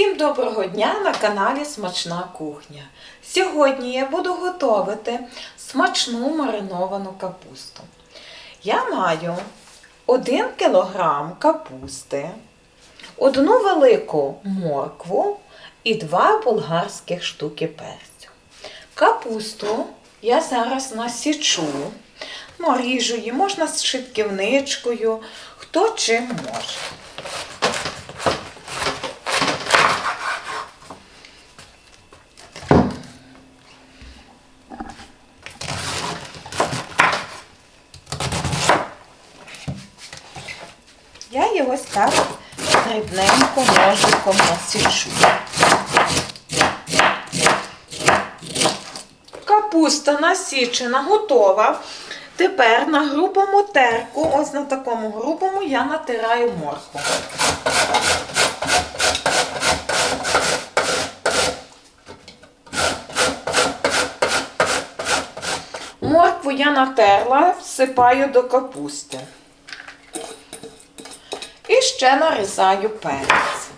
Всім доброго дня на каналі Смачна кухня. Сьогодні я буду готувати смачну мариновану капусту. Я маю 1 кг капусти, одну велику моркву і 2 болгарських штуки перцю. Капусту я зараз насічу, ну, ріжу її, можна з шитківничкою, хто чим може. Я її ось так дрібненько ножиком насічу. Капуста насічена, готова. Тепер на грубому терку, ось на такому грубому, я натираю моркву. Моркву я натерла, всипаю до капусти. І ще нарізаю перець.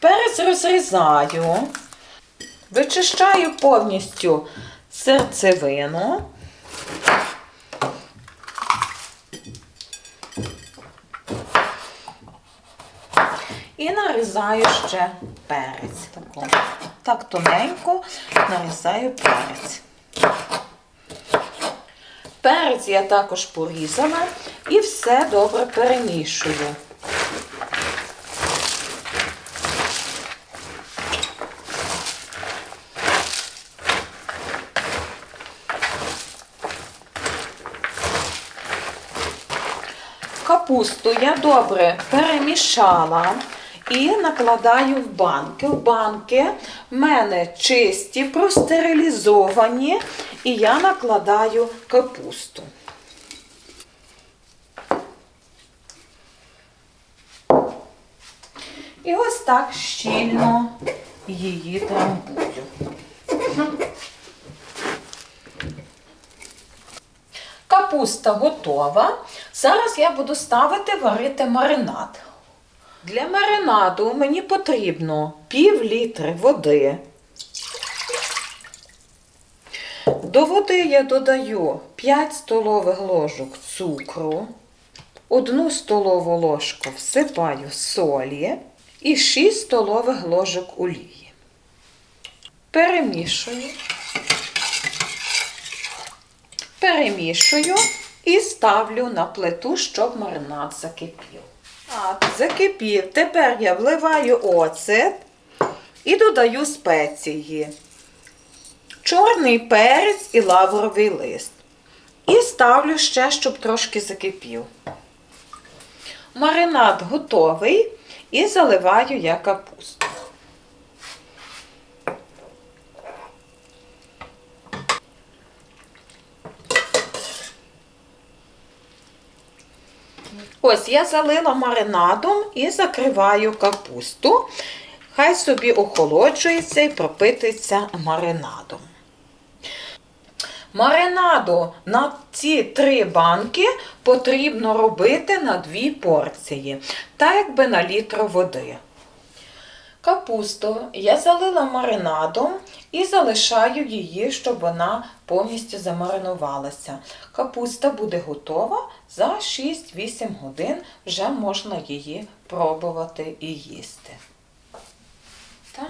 Перець розрізаю, вичищаю повністю серцевину. І нарізаю ще перець. Таку. Так тоненько нарізаю перець. Перець я також порізала і все добре перемішую. Капусту я добре перемішала і накладаю в банки. В банки в мене чисті, простерилізовані, і я накладаю капусту. І ось так щільно її трамбую. Капуста готова. Зараз я буду ставити варити маринад. Для маринаду мені потрібно пів літри води. До води я додаю 5 столових ложок цукру, 1 столову ложку всипаю солі і 6 столових ложок олії. Перемішую. Перемішую і ставлю на плиту, щоб маринад закипів. Так, закипів. Тепер я вливаю оцет і додаю спеції. Чорний перець і лавровий лист. І ставлю ще, щоб трошки закипів. Маринад готовий і заливаю я капусту. Ось я залила маринадом і закриваю капусту. Хай собі охолоджується і пропитується маринадом. Маринаду на ці три банки потрібно робити на дві порції, так якби на літр води. Капусту я залила маринадом і залишаю її, щоб вона повністю замаринувалася. Капуста буде готова за 6-8 годин, вже можна її пробувати і їсти.